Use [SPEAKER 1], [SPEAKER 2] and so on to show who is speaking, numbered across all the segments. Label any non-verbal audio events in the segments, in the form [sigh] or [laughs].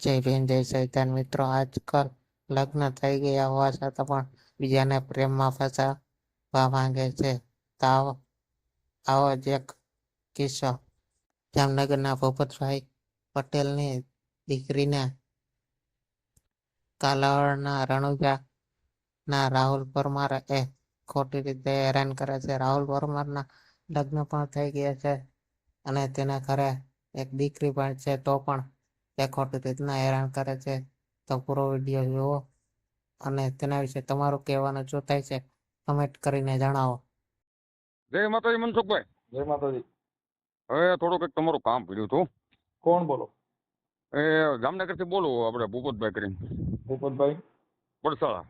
[SPEAKER 1] જય ભીમ, જય સૈતાન. મિત્રો, આજકાલ લગ્ન થઈ ગયા હોવા છતાં પણ બીજાને પ્રેમમાં ફસાવવા માંગે છે. તો આવો આવો જ એક કિસ્સો. જામનગરના ભૂપતભાઈ પટેલની દીકરીને કાલાવડના રણુજા ના રાહુલ પરમાર એ ખોટી રીતે હેરાન કરે છે. રાહુલ પરમારના લગ્ન પણ થઈ ગયા છે અને તેના ઘરે એક દીકરી પણ છે. તો પણ તે ખોટી રીતના હેરાન કરે છે તો પૂરો વીડિયો જુઓ અને તેના વિશે તમારું કહેવાનું શું થાય છે કમેન્ટ કરીને જણાવો.
[SPEAKER 2] જય માતાજી મનસુખભાઈ.
[SPEAKER 3] જય માતાજી.
[SPEAKER 2] હવે થોડુંક એક તમારું કામ પડ્યું હતું.
[SPEAKER 3] કોણ બોલો?
[SPEAKER 2] એ જામનગરથી બોલું આપણે ભૂપતભાઈ કરીને.
[SPEAKER 3] ભૂપતભાઈ?
[SPEAKER 2] પડસાળા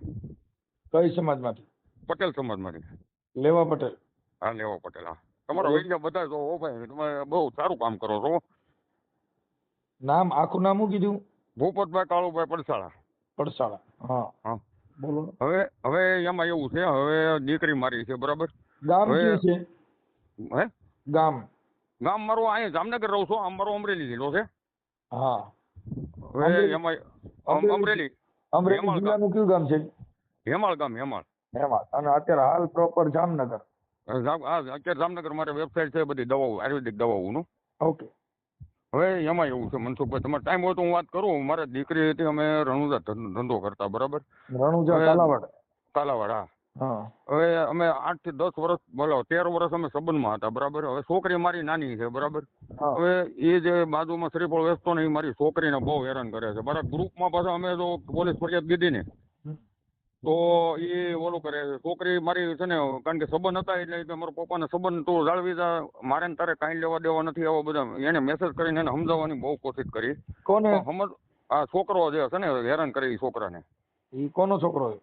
[SPEAKER 3] કઈ સમાજમાંથી?
[SPEAKER 2] પટેલ સમાજમાંથી.
[SPEAKER 3] લેવા પટેલ.
[SPEAKER 2] હા લેવા પટેલ હા. તમારો. વીડિયો બધા જો ભાઈ તમે બહુ સારું કામ કરો છો.
[SPEAKER 3] નામ આખું નામ શું કીધું?
[SPEAKER 2] ભૂપતભાઈ કાળુભાઈ પડસાળા.
[SPEAKER 3] પડસાળા. હા.
[SPEAKER 2] હા.
[SPEAKER 3] બોલો.
[SPEAKER 2] હવે હવે એમાં એવું છે હવે દીકરી મારી છે બરાબર?
[SPEAKER 3] ગામ કયું છે?
[SPEAKER 2] હે?
[SPEAKER 3] ગામ.
[SPEAKER 2] ગામ મારું અહીંયા જામનગર રહું છું આમ મારો અમરેલી જિલ્લો છે.
[SPEAKER 3] હા.
[SPEAKER 2] હવે એમાં
[SPEAKER 3] અમરેલી?
[SPEAKER 2] અમરેલી.
[SPEAKER 3] જિલ્લાનું કયું ગામ છે?
[SPEAKER 2] હેમાળ ગામ હેમાળ
[SPEAKER 3] હેમાળ અને અત્યારે હાલ પ્રોપર જામનગર.
[SPEAKER 2] અત્યારે જામનગર મારે વેબસાઇટ છે બધી દવાઓ આયુર્વેદિક દવાઓનું.
[SPEAKER 3] ઓકે
[SPEAKER 2] હવે એમાં એવું છે મનસુખભાઈ તમારે ટાઈમ હોય તો હું વાત કરું. મારા દીકરી હતી અમે રણુજા ધંધો કરતા બરાબર?
[SPEAKER 3] રણુજા કાલાવાડ.
[SPEAKER 2] કાલાવાડ હા. હવે અમે આઠથી દસ વર્ષ બોલો તેર વર્ષ અમે સંબંધમાં હતા બરાબર? હવે છોકરી મારી નાની છે બરાબર? હવે એ જે બાજુમાં શ્રીફળ વેચતો ને એ મારી છોકરીને બહુ હેરાન કરે છે. મારા ગ્રુપમાં પાછા અમે જો પોલીસ ફરિયાદ દીધી ને. તો એ ઓલું કરે છે છોકરી મારી છે ને કારણ કે સંબંધ હતા એટલે મારા પપ્પાને સંબંધ તું જાળવી જા મારે ને તારે કાંઈ લેવા દેવા નથી આવો બધા એને મેસેજ કરીને એને સમજાવવાની બહુ કોશિશ કરી.
[SPEAKER 3] કોને?
[SPEAKER 2] સમજ આ છોકરો જે છે ને હેરાન કરે એ છોકરાને.
[SPEAKER 3] એ કોનો છોકરો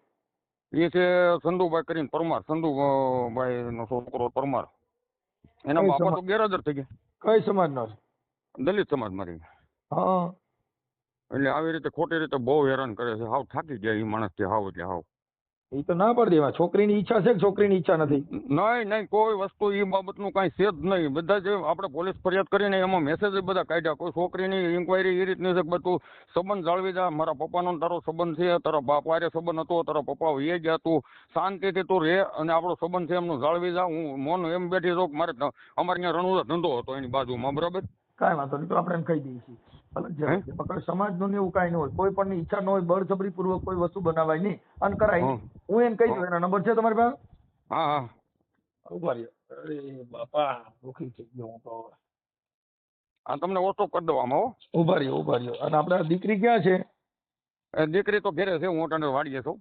[SPEAKER 2] એ છે સંધુભાઈ કરીને પરમાર સંધુભાઈ નો છોકરો પરમાર. એના બાપા તો ગેરહાજર થઈ ગયા.
[SPEAKER 3] કઈ સમાજનો છે?
[SPEAKER 2] દલિત સમાજ મારી.
[SPEAKER 3] હા.
[SPEAKER 2] એટલે આવી રીતે ખોટી રીતે બહુ હેરાન કરે છે. હાવ થાકી ગયા એ માણસથી હાવ એટલે હાવ.
[SPEAKER 3] ઈ તો ના પાડી દેવા છોકરીની ઈચ્છા છે કે છોકરીની ઈચ્છા નથી?
[SPEAKER 2] નહીં નહીં કોઈ વસ્તુ એ બાબતનું કાંઈ છે જ નહીં. બધા જે આપણે પોલીસ ફરિયાદ કરીને એમાં મેસેજ બધા કાઢ્યા. કોઈ છોકરીની ઇન્કવાયરી એ રીતની છે કે બધું સંબંધ જાળવી જા. મારા પપ્પાનો તારો સંબંધ છે તારા બાપ હારે સંબંધ હતો તારા પપ્પા એ ગયા તું. શાંતિથી તું રહે અને આપણો સંબંધ છે એમનું જાળવી જા. હું મોન એમ બેઠી છું કે મારે અમારે ત્યાં રણુદા ધંધો હતો એની બાજુમાં. બરાબર?
[SPEAKER 3] કાંઈ વાંધો નહીં. તો આપણે એમ કહી દઈએ છીએ. સમાજનું ને એવું કઈ ન હોય. કોઈ પણ ઈચ્છા ન હોય બળજબરી પૂર્વક કોઈ વસ્તુ બનાવાય નહીં. અને કરાય નહીં. હું. એને કહી દઉં એના નંબર છે તમારી પાસે?
[SPEAKER 2] હા હા.
[SPEAKER 3] ઊભા રહ્યો અરે બાપા દુઃખી થઈ ગયો હું તો
[SPEAKER 2] આ તમને ઓટો કરી દઉં આમાં હો.
[SPEAKER 3] ઊભા રહ્યો ઊભા રહ્યો અને આપણા દીકરી ક્યાં છે?
[SPEAKER 2] દીકરી તો ઘેરે છે હું તને વાડીએ છું.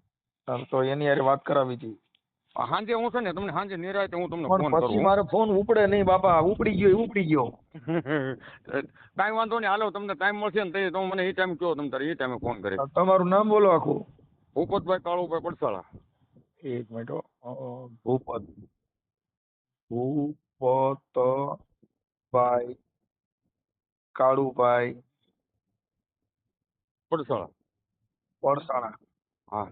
[SPEAKER 3] તો એની હારે વાત કરાવી હતી.
[SPEAKER 2] સાંજે હું છે ને તમને હાંજે નિરાય હું તમને ફોન કરું પછી
[SPEAKER 3] મારો ફોન ઉપડે નહીં બાપા ઉપડી ગયો ઉપડી ગયો. [laughs]
[SPEAKER 2] કાંઈ વાંધો નહીં હાલો તમને ટાઈમ મળશે ને તો મને એ ટાઈમ કહો તમે તારે એ ટાઈમે ફોન કરી.
[SPEAKER 3] તમારું નામ બોલો આખું.
[SPEAKER 2] ભૂપતભાઈ કાળુભાઈ પડસાળા.
[SPEAKER 3] એક મિનિટ હો. ભૂપત. ભૂપતભાઈ કાળુભાઈ
[SPEAKER 2] પડસાળા.
[SPEAKER 3] પડસાણા
[SPEAKER 2] હા.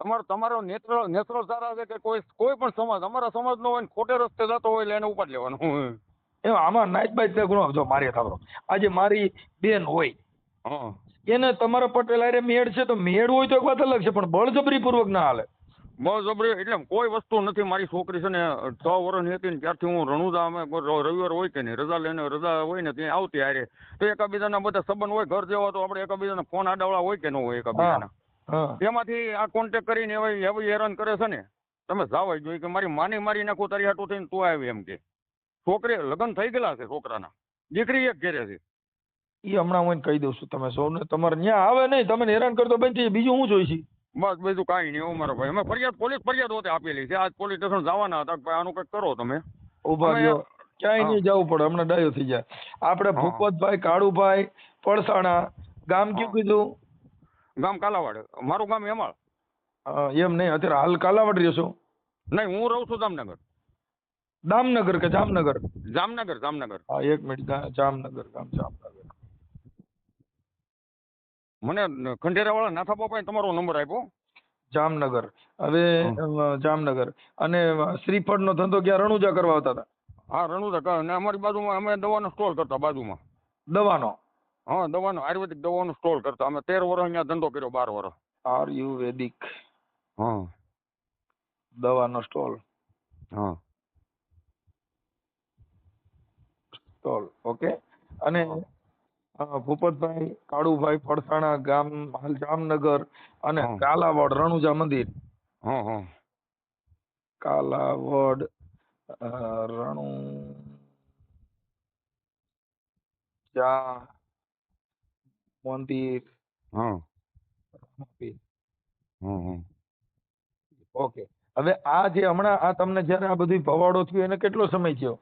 [SPEAKER 2] તમારો તમારો નેત્ર નેત્રો સારા છે કે કોઈ કોઈ પણ સમાજ અમારા સમાજ નો હોય ને ખોટે રસ્તે જતો હોય એટલે એને ઉપાડ લેવાનું.
[SPEAKER 3] એમ આમાં નાઇટબાઈ તે ગુનો જો મારે થાવરો આજે મારી બેન હોય એને તમારા પટેલ આરે મેળ છે તો મેળ હોય તો એક વાત અલગ છે પણ બળજબરી પૂર્વક ના હાલે.
[SPEAKER 2] બળજબરી એટલે કોઈ વસ્તુ નથી મારી છોકરી છે ને છ વર્ષની હતી ને ત્યારથી હું રણુદા અમે રવિવાર હોય કે નહીં રજા લઈને રજા હોય ને ત્યાં આવતી હારે. તો એકબીજાના બધા સંબંધ હોય ઘર જેવા તો આપણે એકબીજાના ફોન આડાવડા હોય કે ન હોય એકાબીજાના?
[SPEAKER 3] હા.
[SPEAKER 2] તેમાંથી આ કોન્ટેક કરીને એવી એવી હેરાન કરે છે ને તમે જાવ જોઈએ કે મારી માની મારી નાખું તારી હાટું થઈને તું આવી એમ કે. છોકરી લગ્ન થઈ ગયેલા છે છોકરાના. દીકરી એક ઘેરે છે.
[SPEAKER 3] એ હમણાં હું કહી દઉં છું તમે સૌને તમારે ત્યાં આવે નહીં તમે હેરાન કરતો બંધ થઈ બીજું હું જોઈશી?
[SPEAKER 2] બસ બીજું કાંઈ નહીં હું મારો ભાઈ. અમે ફરિયાદ પોલીસ ફરિયાદ હોતે આપેલી છે. આજ પોલીસ સ્ટેશન જવાના હતા ભાઈ આનું કંઈક કરો તમે. ઊભા
[SPEAKER 3] રહ્યો. ક્યાંય. નહીં જવું પડે હમણાં ડાયો થઈ જાય. આપણે. ભૂપતભાઈ કાળુભાઈ પડસાણા ગામ કયું કીધું?
[SPEAKER 2] ગામ કાલાવાડ. મારું ગામ હેમાળ.
[SPEAKER 3] એમ નહીં. અત્યારે હાલ કાલાવાડ રહ્યો છો.
[SPEAKER 2] નહીં હું રહું છું જામનગર.
[SPEAKER 3] દામનગર કે જામનગર?
[SPEAKER 2] જામનગર જામનગર.
[SPEAKER 3] હા એક મિનિટ. જામનગર ગામ જામનગર.
[SPEAKER 2] મને ખંડેરાવાળા નાથા બાપાએ તમારો નંબર આપ્યો?
[SPEAKER 3] જામનગર. હવે જામનગર. અને શ્રીફળનો ધંધો ક્યાં રણુજા કરવા આવતા હતા?
[SPEAKER 2] હા રણુજા. અને અમારી બાજુમાં અમે દવાનો સ્ટોલ કરતા બાજુમાં.
[SPEAKER 3] દવાનો?
[SPEAKER 2] હા દવાનો આયુર્વેદિક દવાનો સ્ટોર કરતા. અમે તેર વર્ષ અહીંયા ધંધો કર્યો બાર વર્ષ
[SPEAKER 3] આયુર્વેદિક
[SPEAKER 2] હા.
[SPEAKER 3] દવાનો સ્ટોલ
[SPEAKER 2] હા.
[SPEAKER 3] સ્ટોલ ઓકે અને ભૂપતભાઈ કાળુભાઈ ફળસાણા ગામ જામનગર અને કાલાવડ રણુજા મંદિર.
[SPEAKER 2] હા હા.
[SPEAKER 3] કાલાવડ અ,
[SPEAKER 2] હા. હા
[SPEAKER 3] ઓકે હવે આ જે હમણાં આ તમને જ્યારે આ બધું ભવાડો થયો એને કેટલો સમય થયો?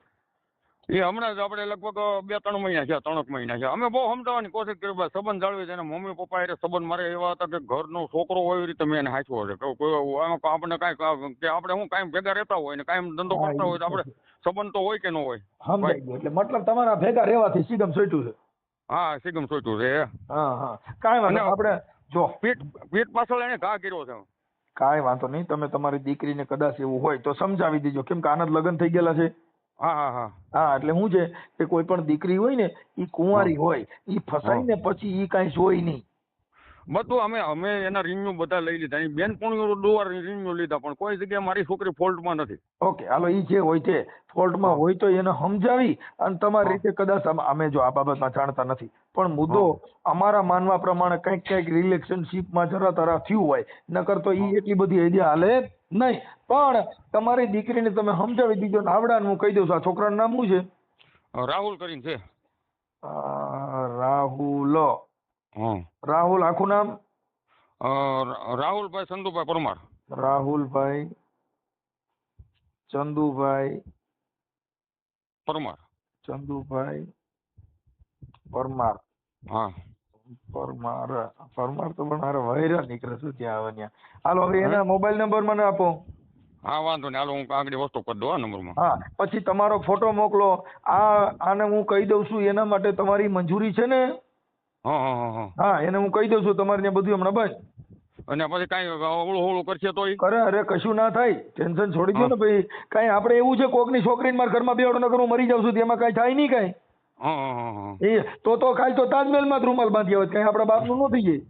[SPEAKER 2] એ હમણાં જ આપણે લગભગ બે ત્રણ મહિના છે ત્રણ મહિના છે અમે બહુ સમજાવવાની કોશિશ કરી ભાઈ સંબંધ જાળવી છે મમ્મી પપ્પા એ સંબંધ મારે એવા હતા કે ઘરનો છોકરો હોય એવી રીતે મેં એને હાંચવો છે. આપણે કાંઈ કે આપણે હું કાંઈ ભેગા રહેતા હોય ને કાંઈ ધંધો કરતા હોય તો આપણે સંબંધ તો હોય કે ન હોય?
[SPEAKER 3] એટલે મતલબ તમારા ભેગા રહેવાથી સીધમ સોટ્યું છે.
[SPEAKER 2] હા સિગમ સોચ્યું છે
[SPEAKER 3] હા. હા કાંઈ વાંધો. આપણે જો.
[SPEAKER 2] પીઠ પીઠ પાછળ એને ઘા કર્યો છે.
[SPEAKER 3] કાંઈ વાંધો નહીં તમે તમારી દીકરીને કદાચ એવું હોય તો સમજાવી દેજો. કેમ કે આના લગ્ન થઈ ગયેલા છે.
[SPEAKER 2] હા હા હા.
[SPEAKER 3] હા એટલે શું છે કે કોઈ પણ દીકરી હોય ને એ કુંવારી હોય એ ફસાઈ ને પછી ઈ કાંઈ જોઈ નહીં.
[SPEAKER 2] બધું અમે અમે એના રિન્યુ બધા લઈ લીધા. અહીં બેન પણ દોવાર રિન્યુ લીધા પણ કોઈ જગ્યાએ મારી છોકરી ફોલ્ટમાં નથી.
[SPEAKER 3] ઓકે હાલો એ જે હોય તે ફોલ્ટમાં હોય તો એને સમજાવી અને તમારી રીતે કદાચ અમે જો આ બાબતમાં જાણતા નથી. પણ મુદ્દો અમારા માનવા પ્રમાણે કંઈક કંઈક રિલેશનશીપમાં જરા તરા થયું હોય નકર તો એ એટલી બધી આઈડિયા હાલે નહીં. પણ તમારી દીકરીને તમે સમજાવી દીધો ને આવડાને હું કહી દઉં છું આ છોકરાનું નામ શું છે?
[SPEAKER 2] રાહુલ કરીને છે.
[SPEAKER 3] રાહુલ. રાહુલ આખું નામ?
[SPEAKER 2] રાહુલભાઈ ચંદુભાઈ પરમાર.
[SPEAKER 3] રાહુલભાઈ ચંદુભાઈ
[SPEAKER 2] પરમાર.
[SPEAKER 3] ચંદુભાઈ પરમાર.
[SPEAKER 2] હા.
[SPEAKER 3] પરમાર પરમાર તો પણ મારે વૈરા નીકળે શું ત્યાં આવે ત્યાં. હાલો હવે એના મોબાઈલ નંબર મને આપો.
[SPEAKER 2] હા વાંધો નહીં. હાલો હું આગળ વસ્તુ કરી દઉં આ નંબરમાં.
[SPEAKER 3] હા પછી તમારો ફોટો મોકલો. આ આને હું કહી દઉં છું એના માટે તમારી મંજૂરી છે ને?
[SPEAKER 2] હા
[SPEAKER 3] એને હું કહી દઉં છું તમારે ત્યાં બધું હમણાં બસ.
[SPEAKER 2] અને પછી કાંઈ ઓળું ઓળું કરશે તોય?
[SPEAKER 3] કરે અરે કશું ના થાય. ટેન્શન છોડી દો ને ભાઈ. કાંઈ આપણે એવું છે કોકની છોકરીને મારા ઘરમાં બેવડો ન કરું મરી જાઉં છું તેમાં કાંઈ થાય નહીં કાંઈ. એ તો તો ખાલી તો તાજમહેલમાં જ રૂમાલ બાંધી આવે કાંઈ આપણા બાપનું ન થઈ જાય.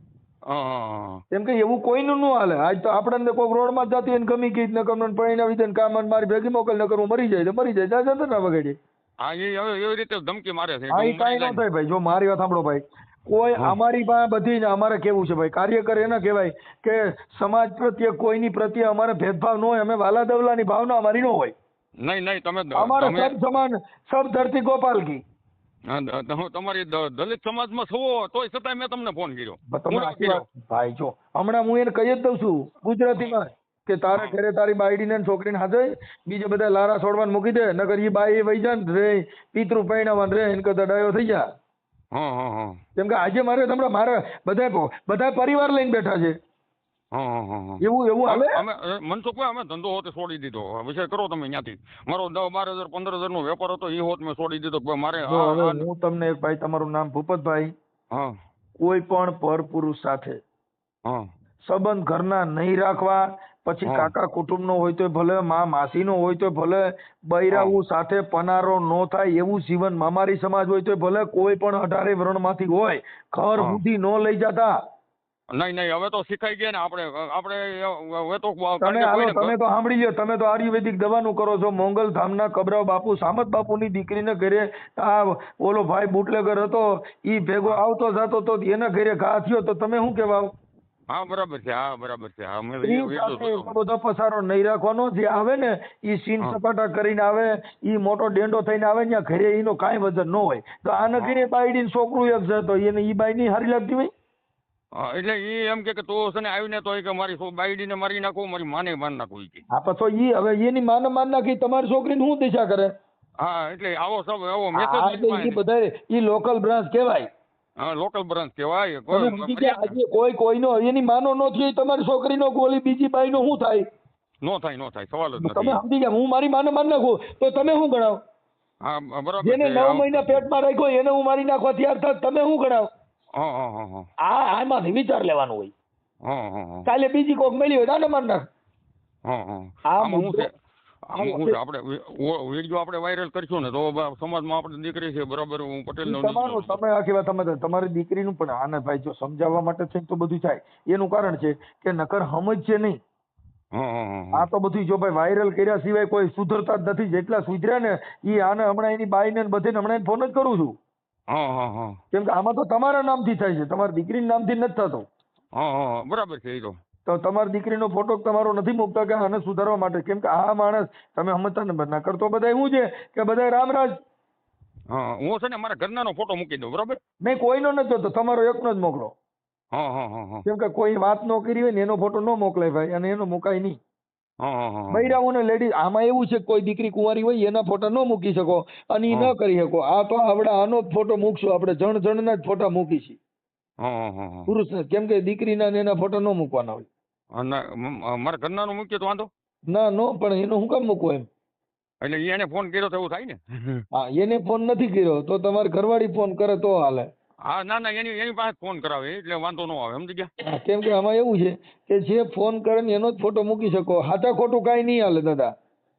[SPEAKER 3] એમ કે એવું કોઈનું ન હાલે. આજ તો આપણને કોઈક રોડમાં માં જતી હોય ગમી ગઈ ન કમને પરિણાવી દે ને કામ મારી ભેગી મોકલ નકર કરું મરી જાય તો મરી જાય. જા જતા ના વગાડી
[SPEAKER 2] હા એ એવી રીતે ધમકી મારે છે.
[SPEAKER 3] હા એ કાંઈ ન. થાય ભાઈ. જો મારી વાત સાંભળો ભાઈ. કોઈ અમારી પાસે બધી જ અમારે કેવું છે ભાઈ? કાર્યકર એને કહેવાય કે સમાજ પ્રત્યે કોઈની પ્રત્યે અમારે ભેદભાવ ન હોય અમે વાલા દવલાની ભાવના અમારી ન હોય.
[SPEAKER 2] નહીં નહીં તમે
[SPEAKER 3] અમારે સબ સમાન સબ ધરતી ગોપાલ કી
[SPEAKER 2] તમારી દલિત સમાજમાં છો તોય છતાં મેં તમને ફોન કર્યો.
[SPEAKER 3] ભાઈ જો હમણાં હું એને કહી જ દઉં છું ગુજરાતીમાં કે તારે ઘરે તારી બાયડીને ને છોકરીને હાથે બીજે બધા લારા છોડવાને મૂકી દે નકર એ બાઈ વઈ જાય ને રે પિતૃ પૈણાવાન રે એને કદાચ ડાયો થઈ જા.
[SPEAKER 2] હા હા હા
[SPEAKER 3] કેમ કે આજે મારે તમને મારે બધા બધા પરિવાર લઈને બેઠા છે. એવું એવું આવે
[SPEAKER 2] અમે અ, મનસુખભાઈ અમે ધંધો હોતે છોડી દીધો. વિષય કરો તમે ત્યાંથી મારો દસ બાર હજાર પંદર હજાર નો વેપાર હતો એ હોત મેં છોડી દીધો. મારે
[SPEAKER 3] હું તમને એક ભાઈ તમારું નામ ભૂપતભાઈ.
[SPEAKER 2] હા.
[SPEAKER 3] કોઈ પણ પર પુરુષ
[SPEAKER 2] સાથે
[SPEAKER 3] સંબંધ ઘરના નહીં રાખવા પછી કાકા કુટુંબ નો હોય તો ભલે મા માસીનો હોય તો ભલે બૈરાવું સાથે પનારો નો થાય એવું જીવન મામારી સમાજ હોય તો ભલે કોઈ પણ અઢારે વર્ણમાંથી હોય ખર
[SPEAKER 2] બુદ્ધિ
[SPEAKER 3] સુધી ન લઈ જતા.
[SPEAKER 2] નહીં નહીં હવે તો શીખાઈ ગયા ને આપણે આપણે હવે તો
[SPEAKER 3] તમે હાલો તમે તો સાંભળી લ્યો તમે તો આયુર્વેદિક દવાનું કરો છો મોંગલ ધામના કબરાવ બાપુ સામત બાપુની દીકરીને ઘરે આ ઓલો ભાઈ બુટલેગર હતો ઈ ભેગો આવતો જાતો તો એના ઘરે ઘા થયો તો તમે શું કહેવા?
[SPEAKER 2] હા બરાબર છે હા બરાબર છે. હા મેં એટલું
[SPEAKER 3] બધો પસારો નહીં રાખવાનો. જે આવે ને એ સીન સપાટા કરીને આવે એ મોટો ડેંડો થઈને આવે ને ઘરે એનો કાંઈ વજન ન હોય. તો આ
[SPEAKER 2] હા.
[SPEAKER 3] ઘરે છોકરું એક છે તો એને એ બાઈ ની હારી લાગતી હોય?
[SPEAKER 2] એટલે એ એમ કે તો છે ને આવીને તો કે મારી બાયડીને મારી નાખો મારી માને માન નાખું એ
[SPEAKER 3] હા પણ તો ઈ હવે એની માને માન નાખી તમારી છોકરીને શું દિશા કરે?
[SPEAKER 2] હા એટલે આવો સબ આવો મેસેજ
[SPEAKER 3] એ ઈ એ લોકલ બ્રાન્ચ કહેવાય.
[SPEAKER 2] હા લોકલ બ્રાન્ચ કહેવાય કોઈ
[SPEAKER 3] કોઈનો એની માનો ન થયો તમારી છોકરીનો ગોલી બીજી બાઈનો શું થાય?
[SPEAKER 2] નો થાય નો થાય સવાલ જ
[SPEAKER 3] તમે સમજી ગયા હું મારી માને માન નાખું તો તમે શું ગણાવ?
[SPEAKER 2] હા બરાબર
[SPEAKER 3] જેને. નવ મહિના પેટમાં રાખ્યો એને હું મારી નાખવા તૈયાર થાય તમે શું ગણાવ? આ આમાંથી વિચાર લેવાનું હોય. કાલે બીજી કોક મળી હોય માર મારી નાખ.
[SPEAKER 2] હા હા.
[SPEAKER 3] આ
[SPEAKER 2] આમાં હું
[SPEAKER 3] મુદ્દો-
[SPEAKER 2] છે આમ શું છે આપણે વીડિયો આપણે વાયરલ કરશું ને તો સમાજમાં આપણે દીકરી છે બરાબર? હું પટેલ
[SPEAKER 3] તમારું તમે આખી વાત તમે તમારી દીકરીનું પણ આને ભાઈ જો સમજાવવા માટે છે તો બધું થાય. એનું કારણ છે કે નકર સમજશે નહીં. આ તો બધું જો ભાઈ વાયરલ કર્યા સિવાય કોઈ સુધરતા જ નથી. જેટલા સુધર્યા ને એ આને હમણાં એની બાઈને ને બધે હમણાં ફોન જ કરું છું. કેમ કે આમાં તો તમારા નામથી થાય છે. તમારી દીકરીના નામથી નથી થતો.
[SPEAKER 2] બરાબર છે એ તો.
[SPEAKER 3] તો તમારી દીકરીનો ફોટો તમારો નથી મૂકતા કે આને સુધારવા માટે. કેમ કે આ માણસ તમે સમજતા ને નકર કરતો બધા એવું છે કે બધા રામરાજ.
[SPEAKER 2] હા હું છે ને મારા ઘરનાનો ફોટો મૂકી દઉં બરોબર?
[SPEAKER 3] મેં કોઈનો નથી જોતો તમારો એકનો જ મોકલો.
[SPEAKER 2] હા હા હા હા.
[SPEAKER 3] કેમ કે કોઈ વાત ન કરી હોય ને એનો ફોટો ન મોકલાય ભાઈ અને એનો મુકાય નહીં.
[SPEAKER 2] હા
[SPEAKER 3] ને લેડીઝ આમાં એવું છે કોઈ દીકરી કુંવારી હોય એના ફોટા ન મૂકી શકો અને એ ન કરી શકો. આ તો આવડા આનો ફોટો મૂકશું આપણે જણ જણના જ ફોટા મૂકીશું. પુરુષ કેમ કે દીકરીના ને એના ફોટા ન મૂકવાના હોય.
[SPEAKER 2] મારા ઘરનાનું મૂકીએ તો વાંધો?
[SPEAKER 3] ના નો પણ એનો હું કામ મૂકવું એમ?
[SPEAKER 2] એટલે એને ફોન કર્યો તો એવું થાય ને?
[SPEAKER 3] હા એને ફોન નથી કર્યો તો તમારે ઘરવાળી ફોન કરે તો હાલે.
[SPEAKER 2] હા ના ના એની એની પાસે ફોન કરાવે એટલે વાંધો ન આવે સમજી ગયા?
[SPEAKER 3] કેમ કે આમાં એવું છે કે જે ફોન કરે ને એનો જ ફોટો મૂકી શકો. હાચા ખોટું કાંઈ નહીં હાલે દાદા.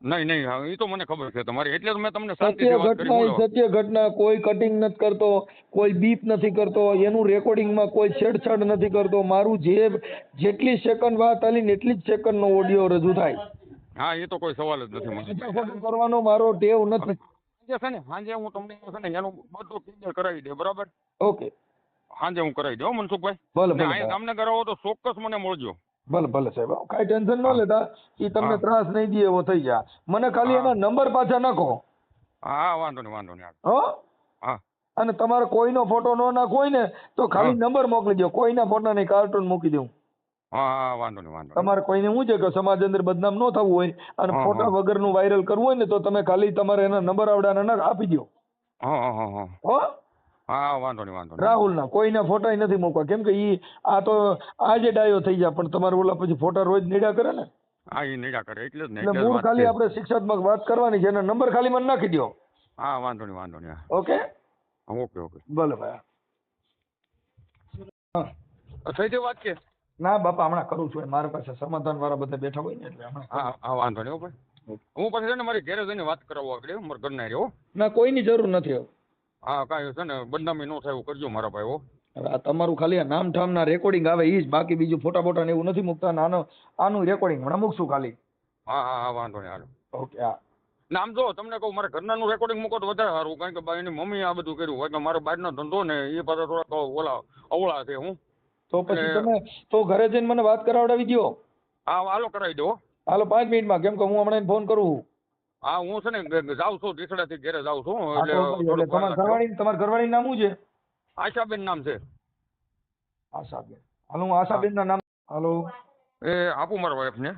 [SPEAKER 2] નહીં નહીં હા એ તો મને ખબર છે તમારી. એટલે જ મેં તમને
[SPEAKER 3] સત્ય ઘટના એ સત્ય ઘટના કોઈ કટિંગ નથી કરતો કોઈ બીપ નથી કરતો એનું રેકોર્ડિંગમાં કોઈ છેડછાડ નથી કરતો. મારું જે જેટલી સેકન્ડ વાત આલી ને એટલી જ સેકન્ડનો ઓડિયો રજૂ થાય.
[SPEAKER 2] હા એ તો કોઈ સવાલ જ નથી મને.
[SPEAKER 3] કરવાનો મારો ટેવ નથી.
[SPEAKER 2] સાંજે છે ને સાંજે હું તમને છે ને એનું બધું ક્લિયર કરાવી દે બરાબર?
[SPEAKER 3] ઓકે
[SPEAKER 2] સાંજે હું કરાવી દઉં મનસુખભાઈ.
[SPEAKER 3] ભલે ભલે.
[SPEAKER 2] ગામને કરાવો તો ચોક્કસ મને મળજો.
[SPEAKER 3] ભલે ભલે સાહેબ. કાંઈ ટેન્શન ન લેતા. એ તમને ત્રાસ નહીં દે એવો થઈ જાય મને ખાલી એના નંબર પાછા નાખો.
[SPEAKER 2] હા વાંધો નહીં વાંધો નહીં.
[SPEAKER 3] હો?
[SPEAKER 2] હા.
[SPEAKER 3] અને તમારે કોઈનો ફોટો ન નાખો હોય ને તો ખાલી નંબર મોકલી દો. કોઈના ફોટા નહીં કાર્ટૂન મૂકી દઉં.
[SPEAKER 2] હા વાંધો નહીં વાંધો
[SPEAKER 3] તમારે કોઈને શું છે કે સમાજ અંદર બદનામ ન થવું હોય અને ફોટા. વગરનું વાયરલ કરવું હોય ને તો તમે ખાલી તમારે એના નંબર આવડાના આપી દો.
[SPEAKER 2] હા હા. હા? હા વાંધો નહીં વાંધો નહીં.
[SPEAKER 3] રાહુલના કોઈને ફોટા નથી મૂકવા. કેમ કે ઈ આ તો આજે ડાયો થઈ જાય પણ તમારે ઓલા પછી ફોટા રોજ નીડા કરે ને?
[SPEAKER 2] હા એ નીડા કરે એટલે જ ને
[SPEAKER 3] એટલે મૂળ
[SPEAKER 2] વાત
[SPEAKER 3] ખાલી આપણે શિક્ષાત્મક વાત કરવાની છે એના નંબર ખાલી મને નાખી દો
[SPEAKER 2] હા વાંધો નહીં વાંધો નહીં
[SPEAKER 3] ઓકે?
[SPEAKER 2] Okay okay.
[SPEAKER 3] ભલે ભાઈ હા.
[SPEAKER 2] થઈ ગઈ વાત કે
[SPEAKER 3] ના બાપા હમણાં કરું છું મારા પાસે સમાધાન વાળા બધા બેઠા હોય ને એટલે હમણાં
[SPEAKER 2] હા હા વાંધો નહીં ભાઈ. હું પછી છે ને મારી ઘેરે જઈને વાત કરાવવા આગળ મારા ઘરના રહ્યો
[SPEAKER 3] ના કોઈની જરૂર નથી હવે.
[SPEAKER 2] હા કાંઈ છે ને બદનામી ન થાય એવું કરજો મારા ભાઈ હો.
[SPEAKER 3] હવે આ તમારું ખાલી આ નામ ઠામના રેકોર્ડિંગ આવે એ જ બાકી બીજું ફોટા ફોટા ને એવું નથી મૂકતા અને આનો આનું રેકોર્ડિંગ હમણાં મૂકશું ખાલી.
[SPEAKER 2] હા હા હા વાંધો નહીં હાલો.
[SPEAKER 3] ઓકે હા.
[SPEAKER 2] નામ જો તમને કહું મારે ઘરનાનું રેકોર્ડિંગ મૂકો તો વધારે સારું કારણ કે એની મમ્મી આ બધું કર્યું એટલે મારો બહારનો ધંધો ને એ પાછા થોડા ઓલા અવળા છે હું.
[SPEAKER 3] તો પછી તમે તો ઘરે જઈને મને વાત કરાવડાવી દ્યો.
[SPEAKER 2] હા હાલો કરાવી દો
[SPEAKER 3] હાલો પાંચ મિનિટમાં કેમ કે હું હમણાં ફોન કરું
[SPEAKER 2] હા હું છે ને જાઉં છું ટીસડાથી ઘેરે જાઉં છું એટલે
[SPEAKER 3] તમારા ઘરવાળી તમારા ઘરવાળીનું નામ શું છે?
[SPEAKER 2] આશાબેન નામ છે.
[SPEAKER 3] આશાબેન. હાલો હું આશાબેન ના નામ હાલો.
[SPEAKER 2] એ આપું મારા વાઈફને.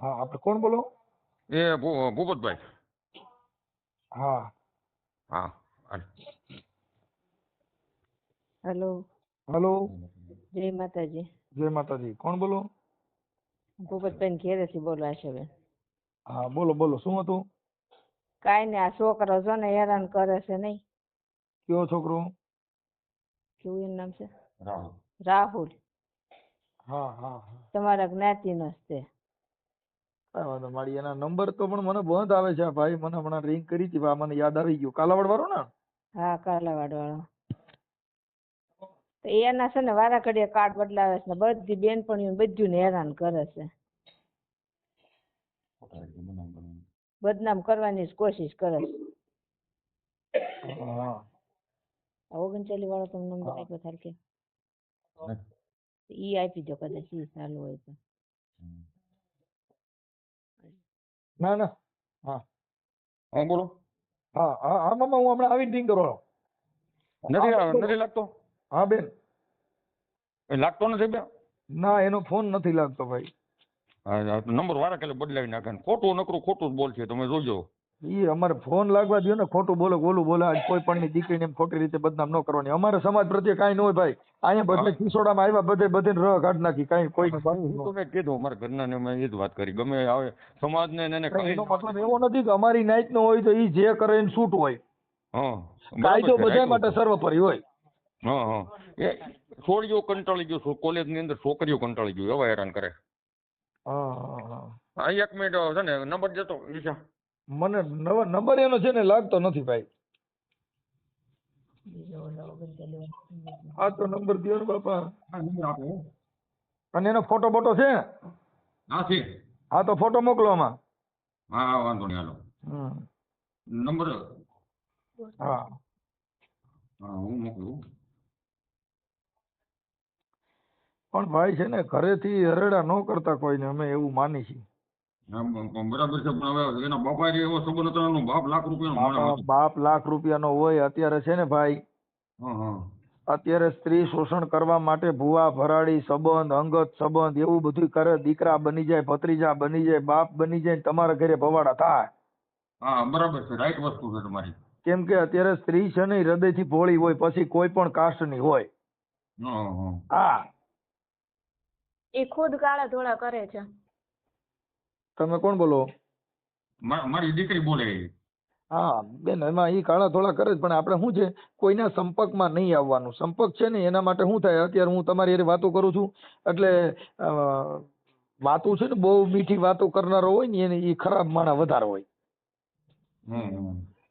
[SPEAKER 3] હા આપણે કોણ બોલો?
[SPEAKER 2] એ ભૂપતભાઈ.
[SPEAKER 3] હા.
[SPEAKER 2] હા હેલો.
[SPEAKER 4] હેલો. જય માતાજી.
[SPEAKER 3] જય માતાજી. કોણ બોલો?
[SPEAKER 4] ભૂપતભાઈ ઘેરેથી બોલો આશાબેન.
[SPEAKER 3] હા બોલો બોલો શું હતું?
[SPEAKER 4] કઈ નઈ આ છોકરો છે ને હેરાન કરે છે નહીં.
[SPEAKER 3] કયો છોકરો?
[SPEAKER 4] કેવું એનું નામ છે? રાહુલ.
[SPEAKER 3] હા હા હા.
[SPEAKER 4] તમારા જ્ઞાતિનો જ છે.
[SPEAKER 3] કઈ વાંધો મારી એના નંબર તો પણ મને બંધ આવે છે આ ભાઈ. મને હમણાં રિંગ કરી હતી ભાઈ મને યાદ આવી ગયું. કાલાવાડ વાળો ને?
[SPEAKER 4] હા કાલાવાડ વાળો એના છે ને વારા ઘડીએ કાર્ડ બદલાવે છે ને બધી બેનપણીઓ બધું ને હેરાન કરે છે. બદનામ કરવાની જ કોશિશ કરે છે.
[SPEAKER 3] હા.
[SPEAKER 4] આ ઓગણચાલીસ વાળો તમને નંબર આપ્યો થાય કે? ઈ આપી દો કદાચ ઈ ચાલુ હોય તો.
[SPEAKER 3] ના ના.
[SPEAKER 2] હા. બોલો.
[SPEAKER 3] હા હા હા મામા હું હમણાં આવીને રિંગ કરો
[SPEAKER 2] નથી નથી લાગતો?
[SPEAKER 3] હા બેન.
[SPEAKER 2] લાગતો નથી બેન?
[SPEAKER 3] ના એનો ફોન નથી લાગતો ભાઈ.
[SPEAKER 2] નંબર વારા કાલે બદલાવી નાખે ખોટું નકરું ખોટું જ બોલશે તમે જોજો.
[SPEAKER 3] ઈ અમારે ફોન લાગવા દો ને ખોટું બોલો ઓલું બોલે કોઈ પણ ની દીકરીને એમ ખોટી રીતે બદનામ ન કરવાની. અમારે સમાજ પ્રત્યે કાંઈ ન હોય ભાઈ. અહીંયા બધે ખીસોડામાં આવ્યા બધે બધે રહ કાઢ નાખી કાંઈ કોઈ
[SPEAKER 2] તો મેં કીધું મારા ઘરના ને મેં એ જ વાત કરી. ગમે આવે સમાજ ને એને
[SPEAKER 3] એનો મતલબ એવો નથી કે અમારી નાઈટ નો હોય તો ઈ જે કરે એને છૂટ હોય.
[SPEAKER 2] હા
[SPEAKER 3] કાયદો બધા માટે સર્વોપરી હોય.
[SPEAKER 2] હા હા. એ છોડીઓ કંટાળી ગયું કોલેજની અંદર છોકરીઓ કંટાળી ગયું એવા હેરાન કરે.
[SPEAKER 3] હા હા હા.
[SPEAKER 2] એક મિનિટ છે ને નંબર જતો વિશા
[SPEAKER 3] મને નવો નંબર એનો છે ને લાગતો નથી ભાઈ. આ તો નંબર દ્યો ને બાપા.
[SPEAKER 2] નંબર આપો.
[SPEAKER 3] અને એનો ફોટો બોટો છે?
[SPEAKER 2] હા છે.
[SPEAKER 3] હા તો ફોટો મોકલો આમાં.
[SPEAKER 2] હા હા વાંધો નહીં હાલો.
[SPEAKER 3] હમ.
[SPEAKER 2] નંબર?
[SPEAKER 3] હા.
[SPEAKER 2] હા હું મોકલું.
[SPEAKER 3] પણ ભાઈ છે ને ઘરેથી હરેડા ન કરતા કોઈને અમે એવું માની છીએ.
[SPEAKER 2] હા, બ- બ- બરાબર છે પણ હવે એના બાપા એવો સંબંધ હતો એનો બાપ લાખ રૂપિયાનો
[SPEAKER 3] બાપા લાખ હોય અત્યારે છે ને ભાઈ અત્યારે સ્ત્રી શોષણ કરવા માટે ભુવા ભરાડી સંબંધ અંગત સંબંધ એવું બધું કરે દીકરા બની જાય ભત્રીજા બની જાય બાપ બની જાય તમારા ઘરે ભવાડા થાય.
[SPEAKER 2] હા બરાબર છે રાઈટ વસ્તુ છે તમારી.
[SPEAKER 3] કેમ કે અત્યારે સ્ત્રી છે ને હૃદયથી ભોળી હોય પછી કોઈ પણ કાસ્ટની હોય.
[SPEAKER 2] હા.
[SPEAKER 5] એ ખુદ કાળા ધોળા કરે છે.
[SPEAKER 3] તમે કોણ બોલો?
[SPEAKER 2] મારી દીકરી બોલે
[SPEAKER 3] હા બેન એમાં એ કાળા ધોળા કરે પણ આપણે શું છે કોઈના સંપર્કમાં નહીં આવવાનું. સંપર્ક છે ને એના માટે શું થાય? અત્યારે હું તમારી હારે વાતો કરું છું એટલે વાતો છે ને બહુ મીઠી વાતો કરનારો હોય ને એને એ ખરાબ માણા વધારે હોય.